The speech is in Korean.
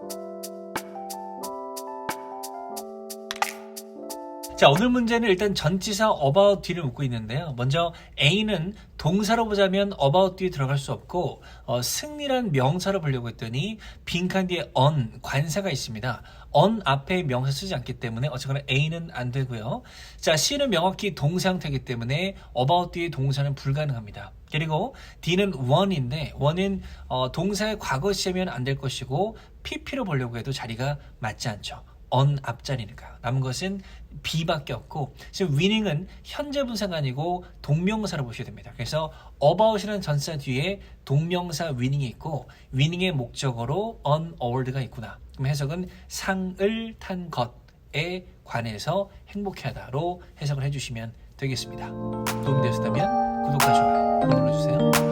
Thank you. 자, 오늘 문제는 일단 전치사 about 뒤를 묻고 있는데요. 먼저 A는 동사로 보자면 about 뒤에 들어갈 수 없고 어, 승리란 명사로 보려고 했더니 빈칸 뒤에 on 관사가 있습니다. on 앞에 명사 쓰지 않기 때문에 어쨌거나 A는 안 되고요. 자, C는 명확히 동사 형태이기 때문에 about 뒤에 동사는 불가능합니다. 그리고 D는 one인데 one은 어, 동사의 과거 시제면 안 될 것이고 PP로 보려고 해도 자리가 맞지 않죠. On 앞자리니까 남은 것은 B밖에 없고 지금 winning은 현재 분사가 아니고 동명사로 보셔야 됩니다. 그래서 about이라는 전사 뒤에 동명사 winning이 있고 winning의 목적어로 on award가 있구나. 그럼 해석은 상을 탄 것에 관해서 행복해하다로 해석을 해주시면 되겠습니다. 도움이 되셨다면 구독과 좋아요 눌러주세요.